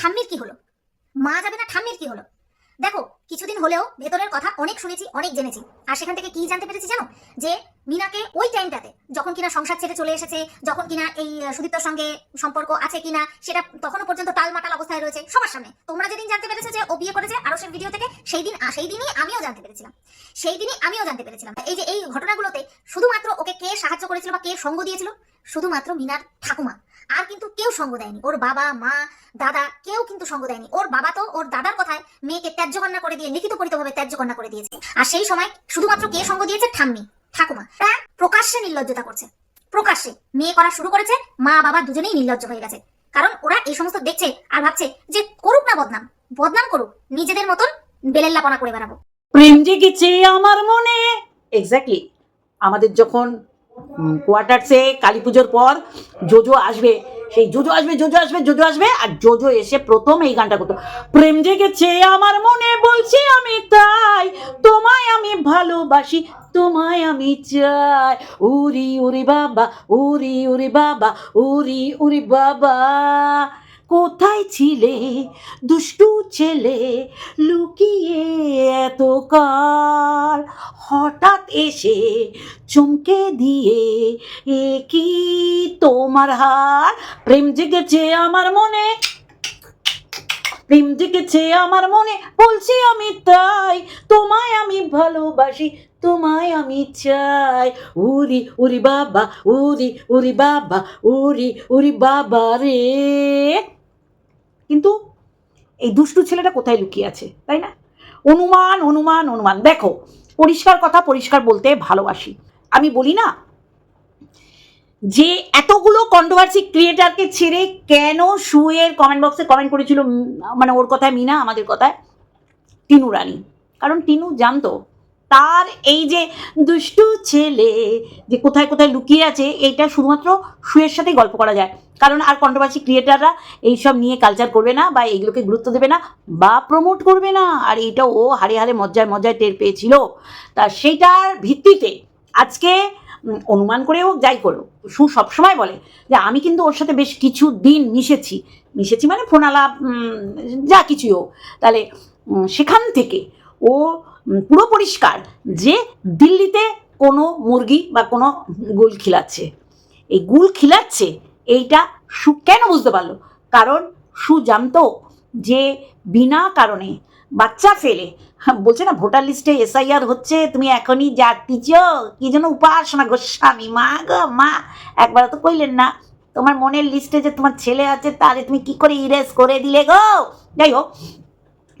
ঠাম্মির কি হলো? মা যাবে না ঠাম্মির কি হলো? দেখো, কিছুদিন হলেও ভেতরের কথা অনেক শুনেছি, অনেক জেনেছি। আর সেখান থেকে কি জানতে পেরেছি জানো? যে মিনাকে ওই টাইমটাতে যখন কিনা সংসার ছেড়ে চলে এসেছে, যখন কিনা এই সুদীপ্তর সঙ্গে সম্পর্ক আছে কিনা, সেটা তখনও পর্যন্ত টালমাটাল অবস্থায় রয়েছে। সবার সামনে। তোমরা যেদিন জানতে পেরেছ যে ও বিয়ে করেছে আরও সেই ভিডিও থেকে, সেই দিন সেই দিনই আমিও জানতে পেরেছিলাম। সেই দিনই আমিও জানতে পেরেছিলাম। এই যে এই ঘটনাগুলোতে শুধুমাত্র ওকে কে সাহায্য করেছিল বা কে সঙ্গ দিয়েছিল? শুধুমাত্র মিনার ঠাকুমা। আর কিন্তু কেউ সঙ্গ দেয়নি। ওর বাবা, মা, দাদা কেউ কিন্তু সঙ্গ দেয়নি। ওর বাবা তো ওর দাদার কথায় মেয়েকে ত্যায্য কন্যা করে দিয়ে লিখিত পরিতভাবে ত্যায্য কন্যা করে দিয়েছে। আর সেই সময় শুধুমাত্র কে সঙ্গ দিয়েছে? ঠাম্মি। ঠাকুমা। তারা প্রকাশ্যে নির্লজ্জতা করছে। প্রকাশ্যে। মেয়ে করা শুরু করেছে, মা বাবা দুজনেই নির্লজ্জ হয়ে গেছে। কারণ ওরা এই সমস্ত দেখছে আর ভাবছে যে করুক না বদনাম। বদনাম করুক, নিজেদের মতন বেলেল্লাপনা করে বেড়াবো। প্রেম জেগেছে আমার মনে। এক্স্যাক্টলি আমাদের যখন কোয়ার্টার্সে কালী পুজোর পর জোজো আসবে সেই জোজো আসবে জোজো আসবে জোজো আসবে, আর জোজো এসে প্রথম এই গানটা করতো। প্রেম জেগেছে আমার মনে, বলছে আমি তাই। তোমায় আমি ভালোবাসি, তোমায় আমি চাই। উরি উরি বাবা, উরি উরি বাবা, উরি উরি বাবা। কোথায় ছিলে? দুষ্টু ছেলে লুকিয়ে এত কাল। হঠাৎ এসে চমকে দিয়ে, এ কি তোমার হার? প্রেম জেগেছে আমার মনে। প্রেম জেগেছে আমার মনে। বলছি আমি তাই, তোমায় আমি ভালোবাসি, তোমায় আমি চাই। উরি উরি বাবা, উরি উরি বাবা, উরি উরি বাবা রে। কিন্তু এই দুষ্টু ছেলেটা কোথায় লুকিয়ে আছে, তাই না? অনুমান অনুমান অনুমান। দেখো, পরিষ্কার কথা, পরিষ্কার বলতে ভালোবাসি। আমি বলি না যে এতগুলো কন্ট্রোভার্সি ক্রিয়েটারকে ছেড়ে কেন শুয়ের কমেন্ট বক্সে কমেন্ট করেছিল মানে ওর কথায়, মিনা আমাদের কথায়, টিনু রানী। কারণ টিনু জানতো তার এই যে দুষ্টু ছেলে যে কোথায় কোথায় লুকিয়ে আছে এইটা শুধুমাত্র শুয়ের সাথে গল্প করা যায়। কারণ আর কন্ট্রোভার্সি ক্রিয়েটাররা এইসব নিয়ে কালচার করবে না বা এইগুলোকে গুরুত্ব দেবে না বা প্রমোট করবে না। আর এইটা ও হারে হারে মজ্জায় মজ্জায় টের পেয়েছিল। তা সেইটার ভিত্তিতে আজকে অনুমান করে হোক যাই করো সু সবসময় বলে যে আমি কিন্তু ওর সাথে বেশ কিছু দিন মিশেছি। মিশেছি মানে ফোনালাপ উম, যা কিছুই হোক। তাহলে সেখান থেকে ও পুরো পরিষ্কার যে দিল্লিতে কোনো মুরগি বা কোনো গুল খিলাচ্ছে। এই গুল খিলাচ্ছে এইটা সু কেন বুঝতে পারল? কারণ সু জানতো যে বিনা কারণে বাচ্চা ফেলে হ্যাঁ, বলছে না ভোটার লিস্টে এসআইআর হচ্ছে তুমি এখনই যাচ্ছিছ কি যেন উপাসনা গোস্বামী মা গো মা। একবার তো কইলেন না তোমার মনের লিস্টে যে তোমার ছেলে আছে তাহলে তুমি কি করে ইরেজ করে দিলে গো? যাই হোক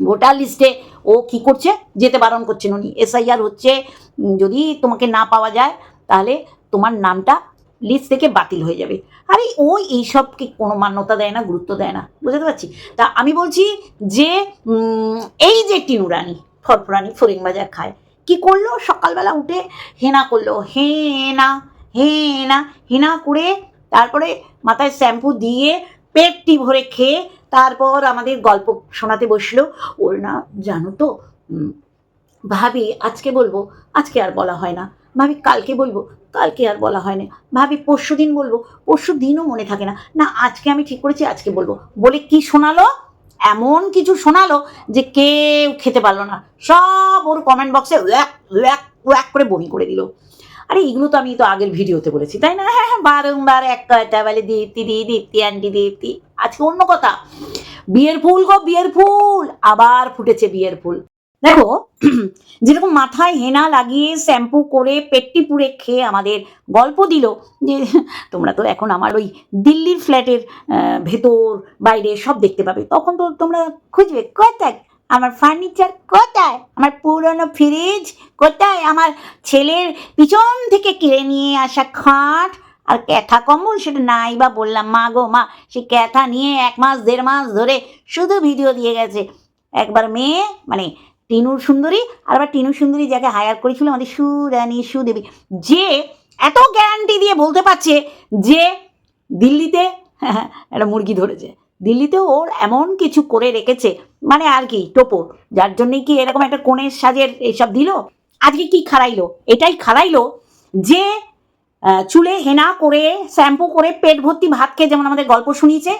ভোটার লিস্টে ও কি করছে? যেতে বারণ করছেন উনি। এসআইআর হচ্ছে যদি তোমাকে না পাওয়া যায়, তাহলে তোমার নামটা লিস্ট থেকে বাতিল হয়ে যাবে। আরে, ও এইসবকে কোনো মান্যতা দেয় না, গুরুত্ব দেয় না। বুঝতে পারছি? তা আমি বলছি যে এই যে টিনু রানী ফরফরানি ফরিং বাজার খায়, কি করল? সকালবেলা উঠে হেনা করল। হেনা হেনা হেনা করে তারপরে মাথায় শ্যাম্পু দিয়ে পেটটি ভরে খেয়ে তারপর আমাদের গল্প শোনাতে বসল। ওর না জানো তো ভাবি, আজকে বলব, আজকে আর বলা হয় না। ভাবি, কালকে বলব, কালকে আর বলা হয় না। ভাবি, পরশু দিন বলব, পরশু দিনও মনে থাকে না। না, আজকে আমি ঠিক করেছি, আজকে বলব। বলে কি শোনালো? এমন কিছু শোনালো যে কেউ খেতে পারল না। সব ওর কমেন্ট বক্সে ওয়াক ওয়াক ওয়াক করে বমি করে দিল। আরে, এগুলো তো আমি তো আগের ভিডিওতে বলেছি, তাই না? হ্যাঁ হ্যাঁ বারংবার এক কথা বলে দীপ্তি, দি, দীপ্তি, আন্টি দীপ্তি। আজকে অন্য কথা। বিয়ের ফুল গো, বিয়ের ফুল! আবার ফুটেছে বিয়ের ফুল। দেখো, যেরকম মাথায় হেনা লাগিয়ে শ্যাম্পু করে পেটটি পুড়ে খেয়ে আমাদের গল্প দিল যে, তোমরা তো এখন আমার ওই দিল্লির ফ্ল্যাটের ভেতর, বাইরে সব দেখতে পাবে। তখন তো তোমরা খুঁজবে, কয় কোথায় আমার ফার্নিচার কোথায়? আমার পুরনো ফ্রিজ কোথায়? আমার ছেলের পিছন থেকে কিনে নিয়ে আসা খাট। আর ক্যাথা কম্বল সেটা নাই বা বললাম, মা গো, মা। সে ক্যাথা নিয়ে এক মাস, দেড় মাস ধরে শুধু ভিডিও দিয়ে গেছে। একবার মেয়ে মানে টিনুর সুন্দরী, আর আবার টিনু সুন্দরী যাকে হায়ার করেছিল আমাদের সুরানী সুদেবী, যে এত গ্যারান্টি দিয়ে বলতে পারছে যে দিল্লিতে একটা মুরগি ধরেছে। দিল্লিতে ওর এমন কিছু করে রেখেছে মানে আর কি টোপর যার জন্যই কি এরকম একটা কোণের সাজের এইসব দিল? আজকে কি খারাইলো এটাই খারাইলো যে চুলে হেনা করে, শ্যাম্পু করে পেট ভর্তি ভাত খেয়ে যেমন আমাদের গল্প শুনিয়েছে,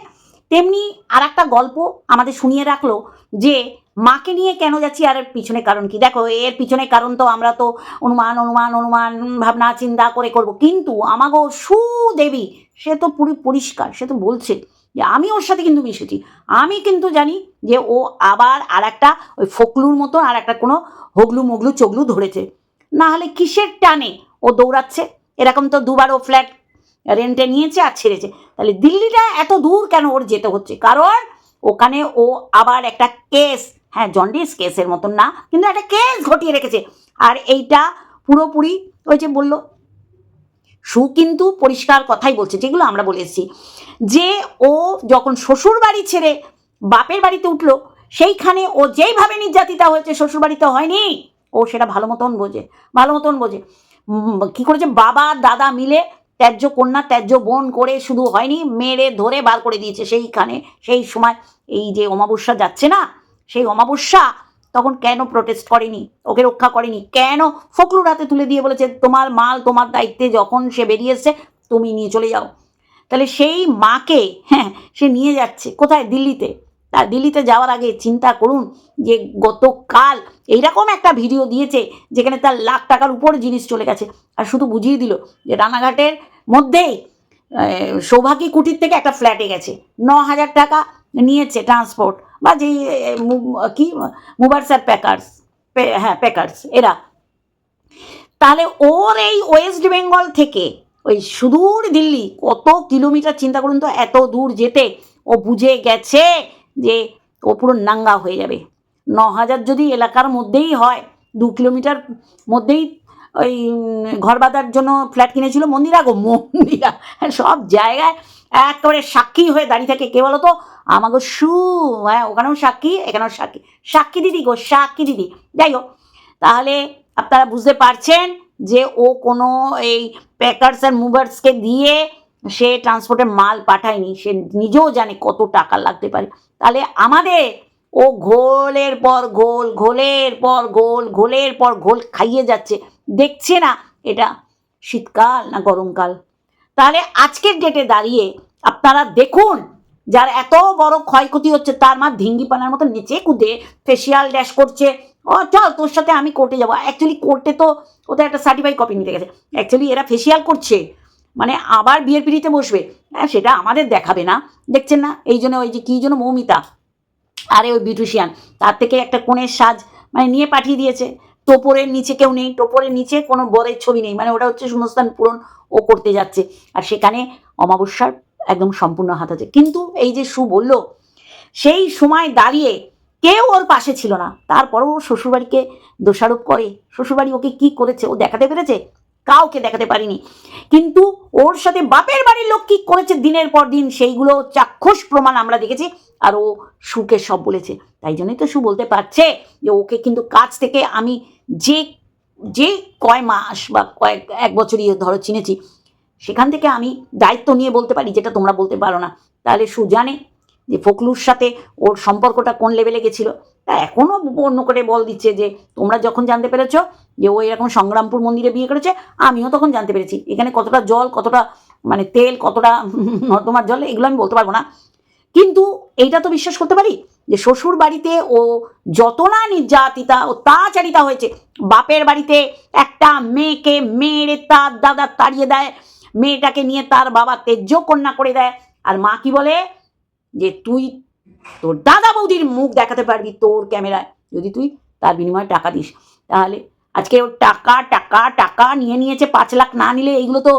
তেমনি আর একটা গল্প আমাদের শুনিয়ে রাখল যে, মাকে নিয়ে কেন যাচ্ছি আর পিছনে কারণ কি? দেখো, এর পিছনে কারণ তো আমরা তো অনুমান অনুমান অনুমান, ভাবনা, চিন্তা করে করব, কিন্তু আমাগো সুদেবী, সে তো পুরো পরিষ্কার, সে তো বলছে। যে আমি ওর সাথে কিন্তু মিশেছি। আমি কিন্তু জানি যে ও আবার আর একটা ওই ফকলুর মতো আর একটা কোনো হগলু মগলু চগলু ধরেছে। না হলে কিসের টানে ও দৌড়াচ্ছে? এরকম তো দুবার ও ফ্ল্যাট রেন্টে নিয়েছে আর ছেড়েছে। তাহলে দিল্লিটা এত দূর কেন ওর যেতে হচ্ছে? কারণ ওখানে ও আবার একটা কেস হ্যাঁ জন্ডিস কেসের মতন না, কিন্তু একটা কেস ঘটিয়ে রেখেছে। আর এইটা পুরোপুরি ওই যে বলল সু কিন্তু পরিষ্কার কথাই বলছে, যেগুলো আমরা বলে এসেছি। যে ও যখন শ্বশুর বাড়ি ছেড়ে বাপের বাড়িতে উঠল, সেইখানে ও যেইভাবে নির্যাতিতা হয়েছে, শ্বশুর বাড়িতে হয়নি। ও সেটা ভালো মতন বোঝে, ভালো মতন বোঝে। কি করেছে? বাবা, দাদা মিলে ত্যায্য কন্যা, ত্যায্য বোন করে শুধু হয়নি, মেরে ধরে বার করে দিয়েছে সেইখানে। সেই সময় এই যে অমাবস্যা যাচ্ছে না, সেই অমাবস্যা তখন কেন প্রোটেস্ট করেনি? ওকে রক্ষা করেনি? কেন ফকলুর হাতে তুলে দিয়ে বলেছে, তোমার মাল, তোমার দায়িত্বে যখন সে বেরিয়েছে তুমি নিয়ে চলে যাও। তাহলে সেই মাকে হ্যাঁ সে নিয়ে যাচ্ছে। কোথায়? দিল্লিতে। তার দিল্লিতে যাওয়ার আগে চিন্তা করুন যে গতকাল এইরকম একটা ভিডিও দিয়েছে, যেখানে তার লাখ টাকার উপর জিনিস চলে গেছে। আর শুধু বুঝিয়ে দিল যে রানাঘাটের মধ্যেই সৌভাগী কুটির থেকে একটা ফ্ল্যাটে গেছে। ন হাজার টাকা নিয়েছে ট্রান্সপোর্ট বা যে আহ, মু- কি মুভার্স আর প্যাকার্স হ্যাঁ প্যাকার্স এরা। তাহলে ওর এই ওয়েস্ট বেঙ্গল থেকে ওই সুদূর দিল্লি কত কিলোমিটার চিন্তা করুন তো এত দূর যেতে ও বুঝে গেছে যে ও পুরো নাঙ্গা হয়ে যাবে। ন হাজার যদি এলাকার মধ্যেই হয় দু কিলোমিটার মধ্যেই ওই ঘর বাঁধার জন্য ফ্ল্যাট কিনেছিল মন্দিরা গো মন্দিরা সব জায়গায় একেবারে সাক্ষী হয়ে দাঁড়িয়ে থাকে। কে বলো তো আমাগো সু হ্যাঁ ওখানেও সাক্ষী, এখানেও সাক্ষী। সাক্ষী দিদি গো, সাক্ষী দিদি। যাই হোক, তাহলে আপনারা বুঝতে পারছেন যে ও কোনো এই প্যাকার্স আর মুভার্সকে দিয়ে সে ট্রান্সপোর্টে মাল পাঠায়নি। সে নিজেও জানে কত টাকা লাগতে পারে। তাহলে আমাদের ও ঘোলের পর ঘোল, ঘোলের পর ঘোল, ঘোলের পর ঘোল খাইয়ে যাচ্ছে। দেখছে না এটা শীতকাল না গরমকাল? তাহলে আজকের ডেটে দাঁড়িয়ে আপনারা দেখুন, যার এত বড় ক্ষয়ক্ষতি হচ্ছে, তার মা ধিঙ্গি পানার মতো নিচে কুদে ফেসিয়াল ড্যাশ করছে। ও, চল তোর সাথে আমি কোর্টে যাব। অ্যাকচুয়ালি কোর্টে তো ওদের একটা সার্টিফাইড কপি নিতে গেছে। অ্যাকচুয়ালি এরা ফেসিয়াল করছে। মানে আবার বিয়ের পিড়িতে বসবে। হ্যাঁ সেটা আমাদের দেখাবে না। দেখছেন না? এই জন্য ওই যে কী জন্য মৌমিতা, আরে ওই বিউটিশিয়ান, তার থেকে একটা কোণের সাজ মানে নিয়ে পাঠিয়ে দিয়েছে। টোপরের নিচে কেউ নেই, টোপরের নিচে কোনো বরের ছবি নেই মানে ওটা হচ্ছে শূন্যস্থান পূরণ ও করতে যাচ্ছে। আর সেখানে অমাবস্যার একদম সম্পূর্ণ হাত আছে। কিন্তু এই যে সু বলল, সেই সময় দাঁড়িয়ে কেউ ওর পাশে ছিল না। তারপরও শ্বশুরবাড়িকে দোষারোপ করে। শ্বশুরবাড়ি ওকে কি করেছে? ও দেখাতে পেরেছে? কাউকে দেখাতে পারিনি। কিন্তু ওর সাথে বাপের বাড়ির লোক কি করেছে দিনের পর দিন, সেইগুলো চাক্ষুষ প্রমাণ আমরা দেখেছি আর ও সুকে সব বলেছে। তাই জন্যই তো সু বলতে পারছে যে ওকে কিন্তু কাছ থেকে আমি যে যে কয় মাস বা কয়েক, এক বছরই ধরো চিনেছি, সেখান থেকে আমি দায়িত্ব নিয়ে বলতে পারি যেটা তোমরা বলতে পারো না। তাহলে সু জানে যে ফকলুর সাথে ওর সম্পর্কটা কোন লেভেলে গেছিল। তা এখনও অন্য করে বল দিচ্ছে যে, তোমরা যখন জানতে পেরেছ যে ও এরকম সংগ্রামপুর মন্দিরে বিয়ে করেছে, আমিও তখন জানতে পেরেছি। এখানে কতটা জল, কতটা মানে তেল, কতটা নর্দমার জল, এগুলো আমি বলতে পারব না। কিন্তু এইটা তো বিশ্বাস করতে পারি যে শ্বশুর বাড়িতে ও যত না নির্যাতিতা ও তাচারিতা হয়েছে, বাপের বাড়িতে একটা মেয়েকে মেয়েরে তার দাদা তাড়িয়ে দেয়, মেয়েটাকে নিয়ে তার বাবা তেজ্য কন্যা করে দেয়। আর মা কি বলে যে, তুই তোর দাদা বৌদির মুখ দেখাতে পারবি তোর ক্যামেরায়। যদি তুই তার বিনিময়ে টাকা দিস, তাহলে আজকে ওর টাকা টাকা টাকা নিয়ে নিয়েছে পাঁচ লাখ না নিলে এইগুলো তো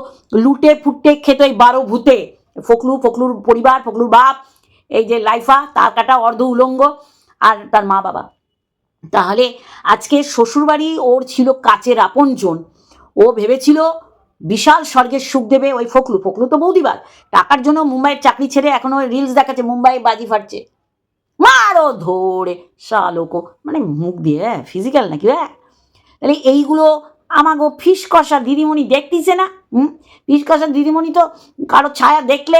লুটে ফুটে খেত এই বারো ভূতে। ফকলু, ফকলুর পরিবার, ফকলুর বাপ, এই যে লাইফা, তার কাটা অর্ধ উলঙ্গ আর তার মা বাবা। তাহলে আজকে শ্বশুরবাড়ি ওর ছিল কাচের আপনজন। ও ভেবেছিল বিশাল স্বর্গের সুখ দেবে ওই ফকলু। ফকলু তো বৌদিবার টাকার জন্য মুম্বাইয়ের চাকরি ছেড়ে এখনও রিলস দেখাচ্ছে মুম্বাই বাজি ফাটছে। মারো ধরে, শালোকো। মানে মুখ দিয়ে ফিজিক্যাল নাকি হ্যাঁ? তাহলে এইগুলো আমাগো ফিস কষা দিদিমণি দেখতেছে না? হুম? ফিস কষা দিদিমণি তো কারও ছায়া দেখলে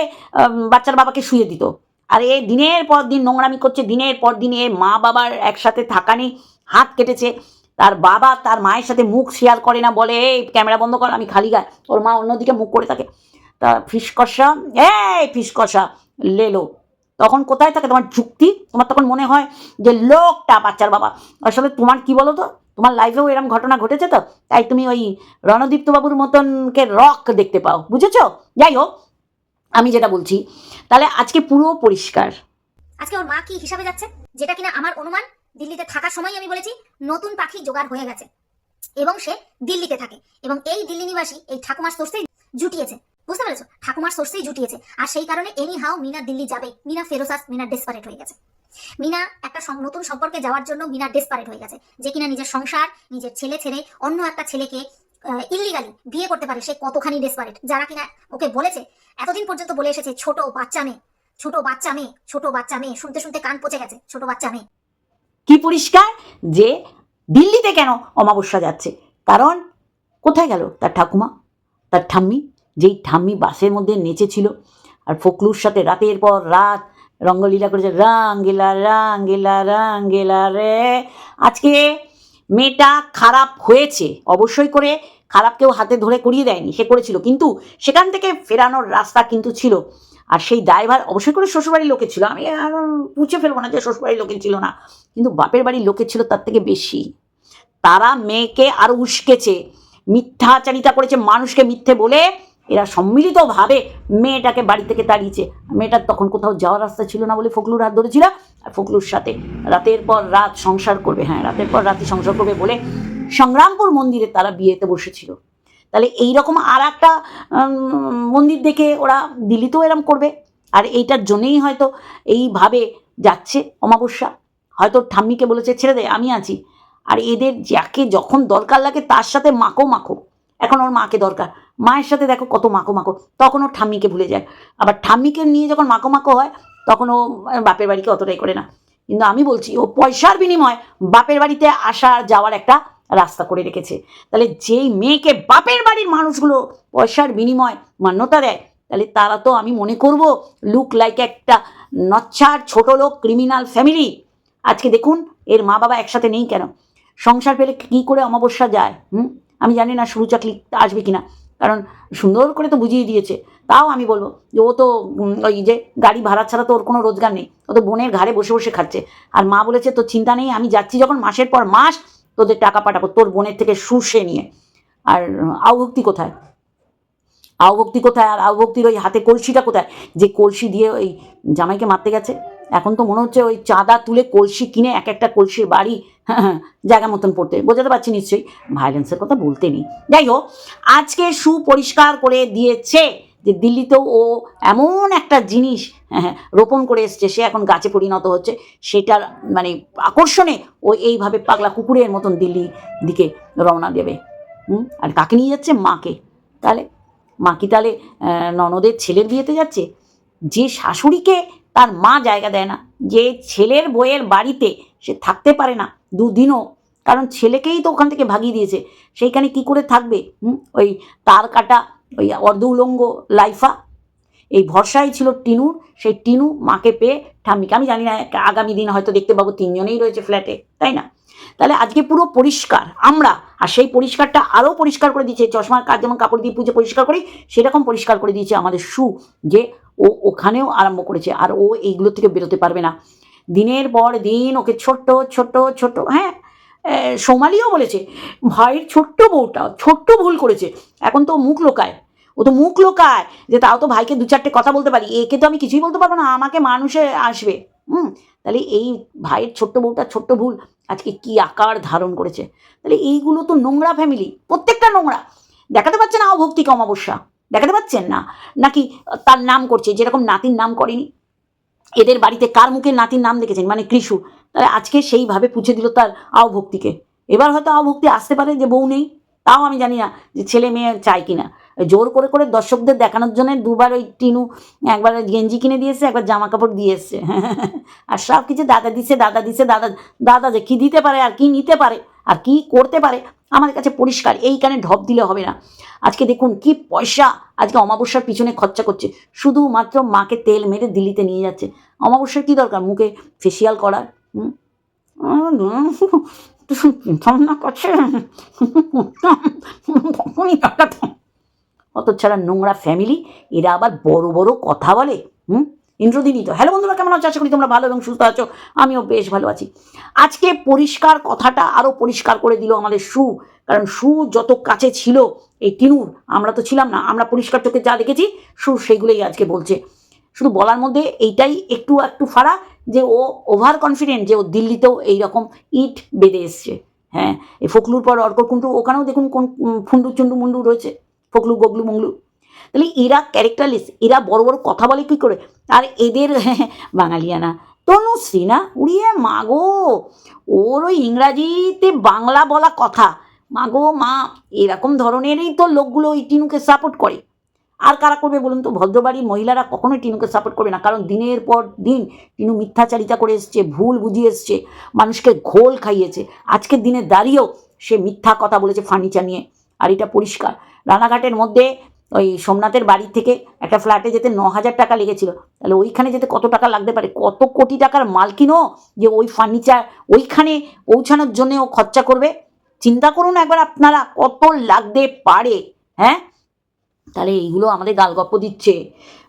বাচ্চার বাবাকে শুয়ে দিত। আর এ দিনের পর দিন নোংরামি করছে, দিনের পর দিন এ মা বাবার একসাথে থাকা নেই হাত কেটেছে। তার বাবা তার মায়ের সাথে মুখ শেয়ার করে না, বলে, এই, ক্যামেরা বন্ধ কর, আমি খালি গায়ে। ওর মা অন্যদিকে মুখ করে থাকে। তা ফিস কষা এই ফিস কষা লেলো তখন কোথায় থাকে তোমার যুক্তি? তোমার তখন মনে হয় যে লোকটা বাচ্চার বাবা। আসলে তোমার কি বলো তো? তোমার লাইফেও এরকম ঘটনা ঘটেছে তো? তাই তুমি ওই রণদীপ্ত বাবুর মতনকে রক দেখতে পাও, বুঝেছ? যাই হোক, আমি যেটা বলছি, তাহলে আজকে পুরো পরিষ্কার। আজকে ওর মা কি হিসাবে যাচ্ছে? যেটা কিনা আমার অনুমান? দিল্লিতে থাকার সময় আমি বলেছি, নতুন পাখি জোগাড় হয়ে গেছে। এবং সে দিল্লিতে থাকে। এবং এই দিল্লি নিবাসী, এই ঠাকুমার সোর্সেই জুটিয়েছে। বুঝতে পেরেছ? ঠাকুমার সোর্সেই জুটিয়েছে। আর সেই কারণে এনি হাও মিনা দিল্লি যাবে। মিনা ফেরোসাস মিনা ডেসপারেট হয়ে গেছে। মিনা একটা নতুন সম্পর্কে যাওয়ার জন্য মিনা ডেসপারেট হয়ে গেছে। যে কিনা নিজের সংসার, নিজের ছেলে ছেড়ে অন্য একটা ছেলেকে ইলিগালি বিয়ে করতে পারে, সে কতখানি ডেসপারেট যারা কিনা ওকে বলেছে, এতদিন পর্যন্ত বলে এসেছে, ছোট বাচ্চা মেয়ে, ছোট বাচ্চা মেয়ে, ছোট বাচ্চা মেয়ে। শুনতে শুনতে কান পচে গেছে, ছোট বাচ্চা মেয়ে। কি পরিষ্কার? যে দিল্লিতে কেন অমাবস্যা যাচ্ছে? কারণ কোথায় গেল তার ঠাকুমা? তার ঠাম্মি? যেই ঠাম্মি বাসের মধ্যে নেচেছিল আর ফকলুর সাথে রাতের পর রাত রঙ্গলীলা করেছে, রাঙ্গেলা রাঙ্গেলা রাঙ্গেলা রে। আজকে মেয়েটা খারাপ হয়েছে। অবশ্যই করে খারাপ কেউ হাতে ধরে করিয়ে দেয়নি। সে করেছিল। কিন্তু সেখান থেকে ফেরানোর রাস্তা কিন্তু ছিল। আর সেই দায়ভার অবশ্যই করে শ্বশুরবাড়ির লোকে ছিল। আমি আর পুছে ফেলব না যে শ্বশুরবাড়ির লোকে ছিল না। কিন্তু বাপের বাড়ির লোকের ছিল তার থেকে বেশি। তারা মেয়েকে আরও উস্কেছে, মিথ্যাচারিতা করেছে মানুষকে মিথ্যে বলে এরা সম্মিলিতভাবে মেয়েটাকে বাড়ি থেকে তাড়িয়েছে। মেয়েটার তখন কোথাও যাওয়ার রাস্তা ছিল না বলে ফকলুর হাত ধরেছিল। আর ফকলুর সাথে রাতের পর রাত সংসার করবে হ্যাঁ রাতের পর রাতে সংসার করবে বলে সংগ্রামপুর মন্দিরে তারা বিয়েতে বসেছিল। তাহলে এইরকম আর একটা মন্দির দেখে ওরা দিল্লিতেও এরম করবে। আর এইটার জন্যেই হয়তো এইভাবে যাচ্ছে অমাবস্যা। হয়তো ঠাম্মিকে বলেছে, ছেড়ে দে, আমি আছি। আর এদের যাকে যখন দরকার লাগে তার সাথে মাখো মাখো। এখন ওর মাকে দরকার। মায়ের সাথে দেখো কত মাখো মাখো। তখন ও ঠাম্মিকে ভুলে যায়। আবার ঠাম্মিকে নিয়ে যখন মাখো মাখো হয়, তখন ও বাপের বাড়িকে অতটাই করে না। কিন্তু আমি বলছি, ও পয়সার বিনিময়ে বাপের বাড়িতে আসা যাওয়ার একটা রাস্তা করে রেখেছে। তাহলে যেই মেয়েকে বাপের বাড়ির মানুষগুলো পয়সার বিনিময় মান্যতা দেয়, তাহলে তারা তো আমি মনে করব লুক লাইক একটা নচ্ছার ছোট লোক ক্রিমিনাল ফ্যামিলি আজকে দেখুন, এর মা বাবা একসাথে নেই কেন? সংসার পেলে কী করে অমাবস্যা যায়, হুম? আমি জানি না শুরু চাকরি আসবে কিনা, কারণ সুন্দর করে তো বুঝিয়ে দিয়েছে। তাও আমি বলব যে ও তো ওই যে গাড়ি ভাড়া ছাড়া তো ওর কোনো রোজগার নেই। ও তো বোনের ঘাড়ে বসে বসে খাচ্ছে। আর মা বলেছে তো চিন্তা নেই, আমি যাচ্ছি যখন মাসের পর মাস তোদের টাকা পাঠাবো তোর বোনের থেকে শুষে নিয়ে। আর আউভক্তি কোথায়? আউভক্তি কোথায়? আর আউভক্তির ওই হাতে কলসিটা কোথায়? যে কলসি দিয়ে ওই জামাইকে মারতে গেছে। এখন তো মনে হচ্ছে ওই চাঁদা তুলে কলসি কিনে এক একটা কলসির বাড়ি হ্যাঁ, জায়গা মতন পড়তে। বোঝাতে পারছি নিশ্চয়ই? ভায়োলেন্সের কথা বলতে নেই। যাই হোক আজকে সুপরিষ্কার করে দিয়েছে যে দিল্লিতেও ও এমন একটা জিনিস হ্যাঁ, হ্যাঁ, রোপণ করে এসছে সে এখন গাছে পরিণত হচ্ছে সেটার মানে আকর্ষণে ও এইভাবে পাগলা কুকুরের মতন দিল্লি দিকে রওনা দেবে। হুম? আর কাকে নিয়ে যাচ্ছে? মাকে। তাহলে মা কি তাহলে ননদের ছেলের বিয়েতে যাচ্ছে? যে শাশুড়িকে তার মা জায়গা দেয় না যে ছেলের বইয়ের বাড়িতে সে থাকতে পারে না দুদিনও কারণ ছেলেকেই তো ওখান থেকে ভাগিয়ে দিয়েছে সেইখানে কি করে থাকবে? হুম? ওই তার কাটা ওই অর্ধ উলঙ্গ লাইফা। এই ভরসাই ছিল টিনুর সেই টিনু মাকে পেয়ে ঠাম্মিকে। আমি জানি না, আগামী দিন হয়তো দেখতে পাবো তিনজনেই রয়েছে ফ্ল্যাটে, তাই না? তাহলে আজকে পুরো পরিষ্কার, আমরা, আর সেই পরিষ্কারটা আরও পরিষ্কার করে দিয়েছে, চশমার কাজ যেমন কাপড় দিয়ে পুজো পরিষ্কার করি, সেরকম পরিষ্কার করে দিয়েছে আমাদের সু, যে ও ওখানেও আরম্ভ করেছে, আর ও এইগুলো থেকে বেরোতে পারবে না। দিনের পর দিন ওকে ছোট্ট ছোট্ট ছোট্ট হ্যাঁ সোমালিও বলেছে, ভাইয়ের ছোট্ট বউটা, ছোট্ট ভুল করেছে। এখন তো মুখ লোকায়। ও তো মুখ লোকায় যে তাও তো ভাইকে দু চারটে কথা বলতে পারি। একে তো আমি কিছুই বলতে পারব না। আমাকে মানুষে আসবে। হুম? তাহলে এই ভাইয়ের ছোট্ট বউটা ছোট্ট ভুল আজকে কি আকার ধারণ করেছে? তাহলে এইগুলো তো নোংরা ফ্যামিলি প্রত্যেকটা নোংরা। দেখাতে পাচ্ছে না অভক্তিক অমাবস্যা দেখাতে পাচ্ছেন না? নাকি তার নাম করছে? যেরকম নাতির নাম করেনি। এদের বাড়িতে কার মুখে নাতির নাম দেখেছেন? মানে কৃষু। তাহলে আজকে সেইভাবে পুছে দিল তার আওভক্তিকে এবার হয়তো আওভক্তি আসতে পারে যে বউ নেই, তাও আমি জানি না যে ছেলে মেয়ে চায় কিনা। জোর করে করে দর্শকদের দেখানোর জন্য দুবার ওই টিনু একবার গেঞ্জি কিনে দিয়েছে একবার জামা কাপড় দিয়ে এসছে। আর সব কিছু দাদা দিছে দাদা দিছে, দাদা দাদা যে কী দিতে পারে আর কি নিতে পারে আর কি করতে পারে, আমার কাছে পরিষ্কার, এইখানে ঢপ দিলে হবে না। আজকে দেখুন কি পয়সা, আজকে অমাবস্যার পিছনে খরচা করছে। শুধুমাত্র মাকে তেল মেরে দিল্লিতে নিয়ে যাচ্ছে। অমাবস্যার কি দরকার? মুখে ফেসিয়াল করার না করছে তখনই টাকাটা অত ছাড়া নোংরা ফ্যামিলি এরা আবার বড় বড় কথা বলে হুম ইন্দ্র দিনই তো হ্যালো বন্ধুরা, কেমন আছো? আশা করি তোমরা ভালো এবং সুস্থ আছো। আমিও বেশ ভালো আছি। আজকে পরিষ্কার কথাটা আরও পরিষ্কার করে দিল আমাদের সু। কারণ সু যত কাছে ছিল, এই তিনুর, আমরা তো ছিলাম না। আমরা পরিষ্কার চোখে যা দেখেছি, সু সেইগুলোই আজকে বলছে। শুধু বলার মধ্যে এইটাই একটু একটু ফাড়া। যে ও ওভার কনফিডেন্ট যে ও দিল্লিতেও এইরকম ইট বেঁধে এসছে। হ্যাঁ এই ফকলুর পর অর্ক কুন্টু ওখানেও দেখুন কোন ফুন্ডু, চুন্ডু, মুন্ডু রয়েছে ফকলু গগলু মংলু তাহলে এরা ক্যারেক্টারলেস এরা বড় বড় কথা বলে কী করে? আর এদের বাঙালিয়ানা। তনুশ্রী না? উড়িয়ে মাগো, ওর ওই ইংরাজিতে বাংলা বলা কথা। মাগো মা, এরকম ধরনেরই তো লোকগুলো ওই টিনুকে সাপোর্ট করে। আর কারা করবে বলুন তো? ভদ্রবাড়ির মহিলারা কখনোই টিনুকে সাপোর্ট করবে না। কারণ দিনের পর দিন টিনু মিথ্যাচারিতা করে এসছে, ভুল বুঝিয়ে এসছে, মানুষকে ঘোল খাইয়েছে। আজকের দিনে দাঁড়িয়েও সে মিথ্যা কথা বলেছে ফার্নিচার নিয়ে। আর এটা পরিষ্কার। রানাঘাটের মধ্যে ওই সোমনাথের বাড়ি থেকে একটা ফ্ল্যাটে যেতে ন হাজার টাকা লেগেছিল। তাহলে ওইখানে যেতে কত টাকা লাগতে পারে? কত কোটি টাকার মালকিনও যে ওই ফার্নিচার ওইখানে পৌঁছানোর জন্য ও খরচা করবে? চিন্তা করুন একবার আপনারা কত লাগতে পারে হ্যাঁ? তাহলে এইগুলো আমাদের গালগপ্প দিচ্ছে।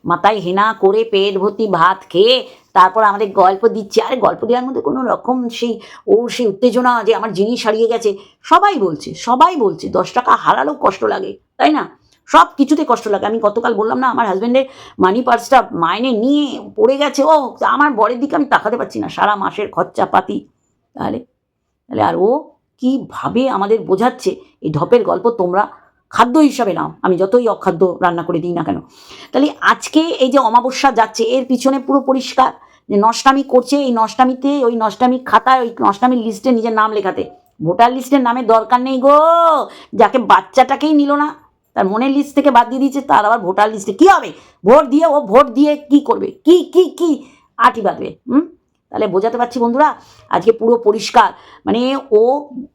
মাথায় হেনা করে পেট ভর্তি ভাত খেয়ে তারপর আমাদের গল্প দিচ্ছে। আরে গল্প দেওয়ার মধ্যে কোনো রকম সেই ওর সেই উত্তেজনা যে আমার জিনিস হারিয়ে গেছে, সবাই বলছে সবাই বলছে, দশ টাকা হারালেও কষ্ট লাগে, তাই না? সব কিছুতে কষ্ট লাগে। আমি গতকাল বললাম না, আমার হাজব্যান্ডের মানি পার্সটা মাইনে নিয়ে পড়ে গেছে। ও, আমার বরের দিকে আমি তাকাতে পারছি না সারা মাসের খরচা পাতি তাহলে তাহলে আর ও কীভাবে আমাদের বোঝাচ্ছে? এই ঢপের গল্প তোমরা খাদ্য হিসাবে নাও। আমি যতই অখাদ্য রান্না করে দিই না কেন। তাহলে আজকে এই যে অমাবস্যা যাচ্ছে, এর পিছনে পুরো পরিষ্কার যে নষ্টামি করছে, এই নষ্টামিতে, ওই নষ্টামি খাতায়, ওই নষ্টামির লিস্টে নিজের নাম লেখাতে। ভোটার লিস্টের নামে দরকার নেই গো! যাকে বাচ্চাটাকেই নিল না, তার মনের লিস্ট থেকে বাদ দিয়ে দিয়েছে, তার আবার ভোটার লিস্টে কী হবে? ভোট দিয়ে, ও ভোট দিয়ে কি করবে? কি কি কি? আটি বাঁধবে, হুম? তাহলে বোঝাতে পারছি বন্ধুরা, আজকে পুরো পরিষ্কার। মানে ও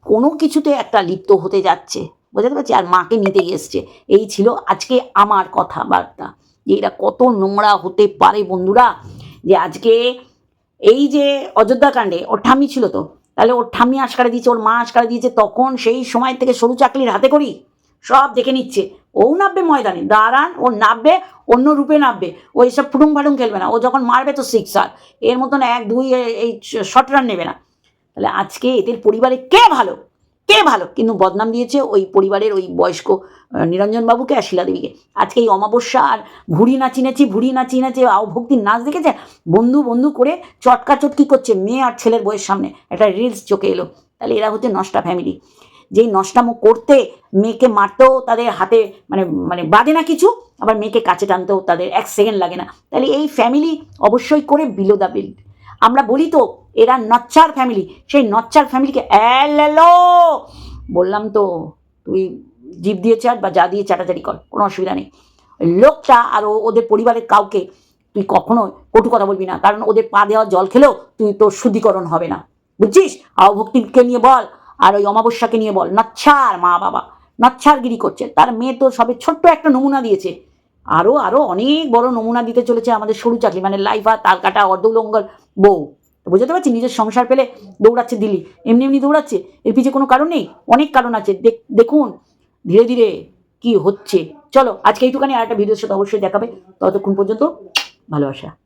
কোনো কিছুতে একটা লিপ্ত হতে যাচ্ছে। বোঝাতে পারছি? আর মাকে নিতে এসছে। এই ছিল আজকে আমার কথাবার্তা। যে এরা কত নোংরা হতে পারে বন্ধুরা? যে আজকে এই যে অযোধ্যা কাণ্ডে ওর ঠাম্মি ছিল তো? তাহলে ওর ঠাম্মি আশকারা দিয়েছে, ওর মা আশকারা দিয়েছে, তখন সেই সময় থেকে সরু চাকলির হাতে করি সব দেখে নিচ্ছে। ও নাববে ময়দানে, দাঁড়ান, ও নাববে, অন্য রূপে নাববে। ও এসব ফুটুং ফাটুং খেলবে না, ও যখন মারবে তো সিক্সার এর মতন এক, দুই, এই শর্ট রান নেবে না। তাহলে আজকে এদের পরিবারে কে ভালো? কে ভালো। কিন্তু বদনাম দিয়েছে ওই পরিবারের ওই বয়স্ক নিরঞ্জনবাবুকে আর শিলাদেবীকে। আজকে এই অমাবস্যা আর ভুড়ি নাচি নাচি ভুড়ি নাচি আও ভক্তির নাচ দেখেছে? বন্ধু বন্ধু করে চটকা চটকি করছে মেয়ে আর ছেলের বইয়ের সামনে। একটা রিলস চোখে এলো। তাহলে এরা হচ্ছে নষ্টা ফ্যামিলি যেই নষ্টামো করতে মেয়েকে মারতেও তাদের হাতে মানে মানে বাদে না কিছু, আবার মেয়েকে কাছে টানতেও তাদের এক সেকেন্ড লাগে না। তাহলে এই ফ্যামিলি অবশ্যই করে বিলো দ্য বিল আমরা বলি তো, এরা নচ্চার ফ্যামিলি সেই নচ্চার ফ্যামিলিকে এলো বললাম তো, তুই জিভ দিয়ে চাট বা যা দিয়ে চাটাচাটি কর, কোনো অসুবিধা নেই। লোকটা আর ওদের পরিবারের কাউকে, তুই কখনো কটু কথা বলবি না, কারণ ওদের পা দেওয়া জল খেলেও তুই তোর শুদ্ধিকরণ হবে না। বুঝছিস? আবভক্তিকে নিয়ে বল, আর ওই অমাবস্যাকে নিয়ে বল নচ্ছার মা বাবা নচ্ছারগিরি করছে। তার মেয়ে তো সবে ছোট্ট একটা নমুনা দিয়েছে। আরও আরও অনেক বড় নমুনা দিতে চলেছে আমাদের সরু চাকরি মানে লাইফা তার কাটা অর্ধলঙ্গর বউ। বুঝতে পারছি? নিজের সংসার পেলে দৌড়াচ্ছে দিল্লি, এমনি এমনি দৌড়াচ্ছে। এর পিছিয়ে কোনো কারণ নেই? অনেক কারণ আছে। দেখ- দেখুন, ধীরে ধীরে কি হচ্ছে। চলো, আজকে এইটুখানি আর একটা ভিডিওর সাথে অবশ্যই দেখাবে। ততক্ষণ পর্যন্ত ভালোবাসা।